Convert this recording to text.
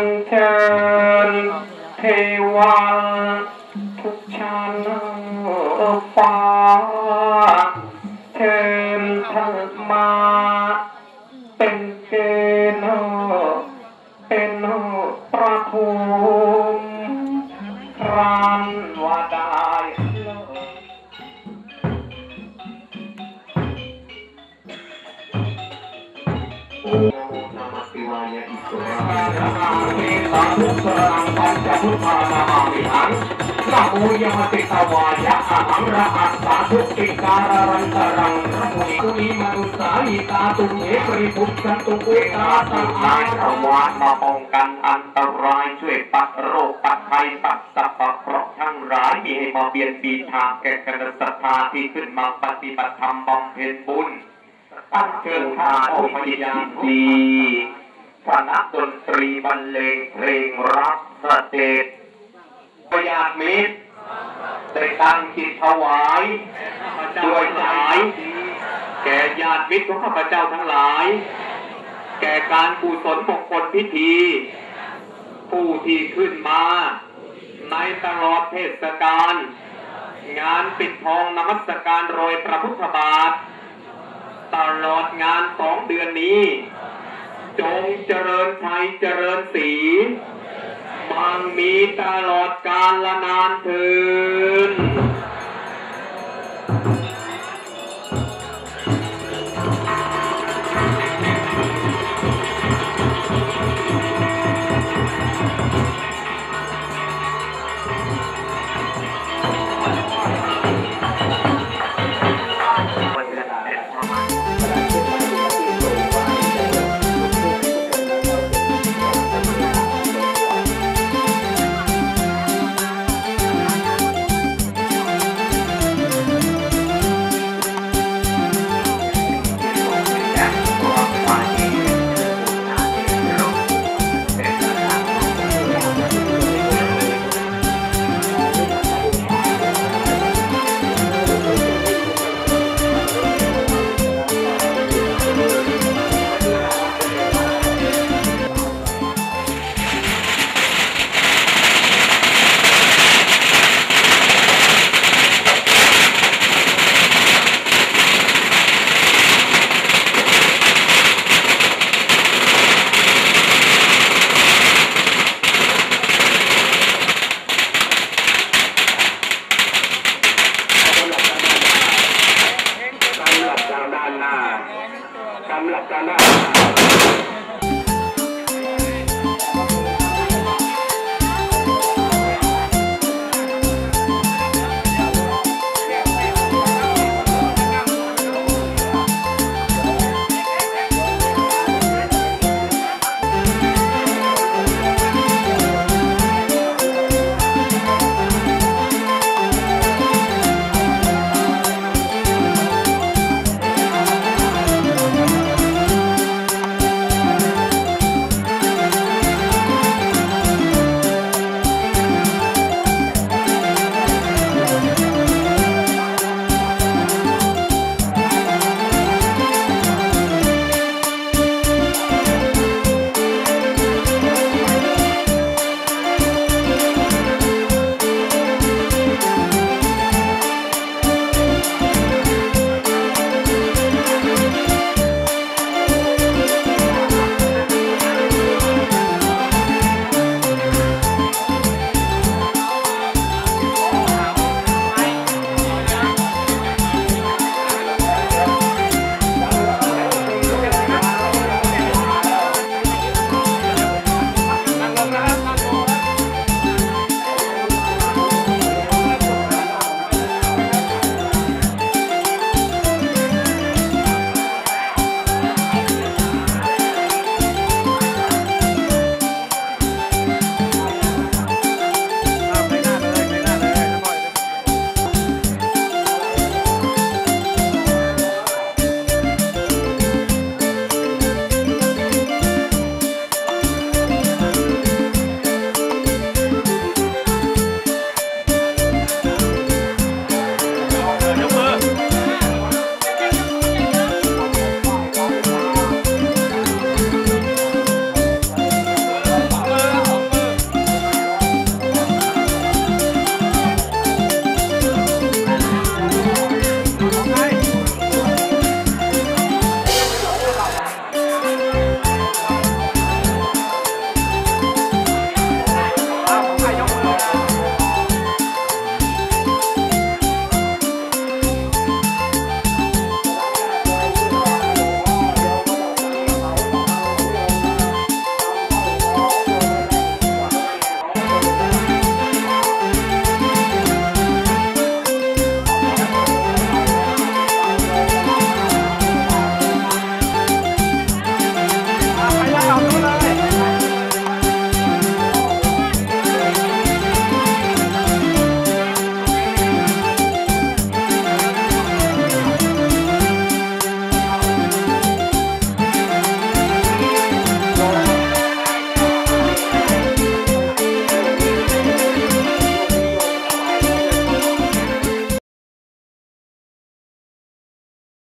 ญเชิญเทวันทุกชาติฟ้าามัสสิวายะอิสุราสาธุสรังปัญจพุทธานามามิหังนะโมยมติตวายะอะหังระหัสสาธุติการารันตรังนะโมกุลีมนุสานิตาตุเอปริพุทธันตุเวตาตานายระวานมาป้องกันอันตรายช่วยปัดโรคปัดภัยปัดสัพพะเคราะห์ทั้งร้ายมีให้มาเบียนบีทางแก่กันศรัทธาที่ขึ้นมาปฏิบัติธรรมบำเพ็ญบุญตั้งเชิญทานโอพยานดี คณะดนตรีบรรเลงเพลงรักสเตจประหยัดมิตรได้ตั้งจิตถวายด้วยสาย แก่ญาติมิตรของข้าพเจ้าทั้งหลาย แก่การกุศลมงคลพิธี ผู้ที่ขึ้นมา ในตลอดเทศกาลงานปิดทองนมัสการโรยพระพุทธบาท ตลอดงานสองเดือนนี้ จงเจริญชัยเจริญสีบางมีตลอดกาละนานเทิน Satanás.